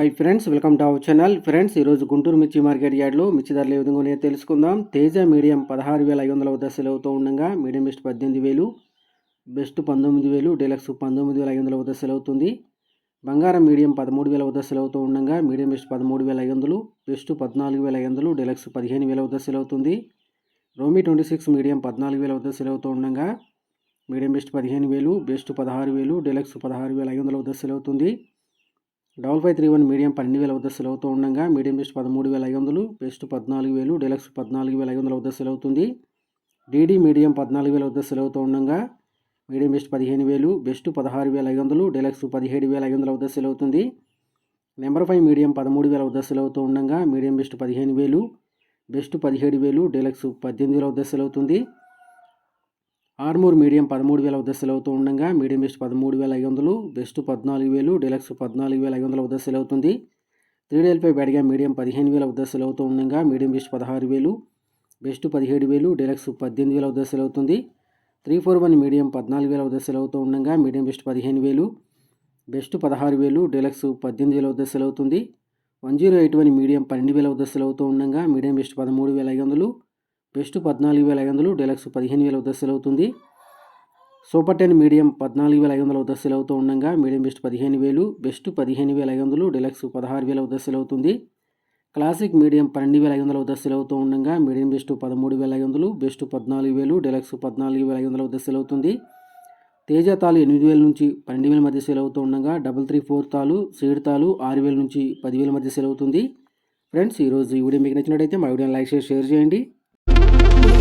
Hi friends welcome to our channel friends ఈరోజు గుంటూరు మిర్చి market యార్డ్లో మిర్చి ధరలు ఏ విధంగా తెలుసుకుందాం. తేజ మీడియం పదహారు వేల ఐదు వందల వద్ద సెల్ అవుతూ ఉండగా మీడియం బెస్ట్ పద్దెనిమిది వేలు బెస్ట్ పంతొమ్మిది వేలు డీలక్స్ పంతొమ్మిది వేల ఐదు వందల వద్ద సెల్ అవుతుంది బంగారం మీడియం పదమూడు వేల వద్ద సెల్ అవుతూ ఉండగా మీడియం బెస్ట్ పదమూడు వేల ఐదు వందలు బెస్ట్ పద్నాలుగు వేల ఐదు వందలు డీలక్స్ పదిహేను వేల వద్ద సెల్ అవుతుంది రోమి ట్వంటీ సిక్స్ మీడియం పద్నాలుగు వేల వద్ద సెల్ అవుతూ ఉండగా మీడియం బెస్ట్ పదిహేను వేలు బెస్ట్ పదహారు వేలు డీలక్స్ పదహారు వేల ఐదు వందల వద్ద సెల్ అవుతుంది double five three one medium పన్నెండు వేల వద్ద సెల్ అవుతూ ఉండగా మీడియం బెస్ట్ పదమూడు వేల ఐదు వందలు బెస్ట్ పద్నాలుగు వేలు డెలక్స్ పద్నాలుగు వేల ఐదు వందల వద్ద సెల్ అవుతుంది డీడీ మీడియం పద్నాలుగు వేల వద్ద సెల్ అవుతూ ఉండగా మీడియం బెస్ట్ పదిహేను వేలు బెస్ట్ పదహారు వేల ఐదు వందలు డెలక్స్ పదిహేడు వేల ఐదు వందల వద్ద సెల్ అవుతుంది నెంబర్ ఫైవ్ మీడియం పదమూడు వేల వద్ద సెల్ అవుతూ ఉండగా మీడియం బెస్ట్ పదిహేను వేలు బెస్ట్ పదిహేడు వేలు డెలక్స్ పద్దెనిమిది వేల వద్ద సెల్ అవుతుంది ఆర్మూర్ మీడియం పదమూడు వేల వద్ద సెల్ అవుతూ ఉండగా మీడియం బెస్ట్ పదమూడు వేల ఐదు వందలు బెస్ట్ పద్నాలుగు వేలు డీలక్స్ పద్నాలుగు వేల ఐదు వందల వద్ద అవుతుంది త్రీ డేల్పై బ్యాడ్గా మీడియం పదిహేను వేల వద్ద సెల్ అవుతూ ఉండగా మీడియం బెస్ట్ పదహారు వేలు బెస్ట్ పదిహేడు వేలు డిలక్స్ పద్దెనిమిది వేల వద్ద అవుతుంది త్రీ ఫోర్ వన్ మీడియం పద్నాలుగు వేల వద్ద సెల్ అవుతూ ఉండగా మీడియం బెస్ట్ పదిహేను వేలు బెస్ట్ పదహారు వేలు డీలక్స్ పద్దెనిమిది వేల వద్ద అవుతుంది one zero eight one medium పన్నెండు వేల వద్ద అవుతూ ఉండగా మీడియం బెస్ట్ పదమూడు వేల ఐదు వందలు బెస్ట్ పద్నాలుగు వేల ఐదు వందలు డెలక్స్ పదిహేను వేల వద్ద సెల్ అవుతుంది. సూపర్ టెన్ మీడియం పద్నాలుగు వేల ఐదు వందల వద్ద సెల్ అవుతూ ఉండగా మీడియం బెస్ట్ పదిహేను వేలు బెస్ట్ పదిహేను వేల ఐదు వందలు డెలక్స్ పదహారు వేల వద్ద సెల్ అవుతుంది. క్లాసిక్ మీడియం పన్నెండు వేల ఐదు వందల వద్ద సెల్ అవుతూ ఉండగా మీడియం బెస్ట్ పదమూడు వేల ఐదు వందలు బెస్ట్ పద్నాలుగు వేలు డెలక్స్ పద్నాలుగు వేల ఐదు వందల వద్ద సెల్ అవుతుంది. తేజ తాలు ఎనిమిది వేల నుంచి పన్నెండు వేల మధ్య సెల్ అవుతూ ఉండగా డబల్ త్రీ ఫోర్ తాలు సీడ్ తాలు ఆరు వేల నుంచి పదివేల మధ్య సెల్ అవుతుంది. ఫ్రెండ్స్ ఈరోజు ఈ వీడియో మీకు నచ్చినట్టయితే మా వీడియోని లైక్ చేసి షేర్ చేయండి. Yeah.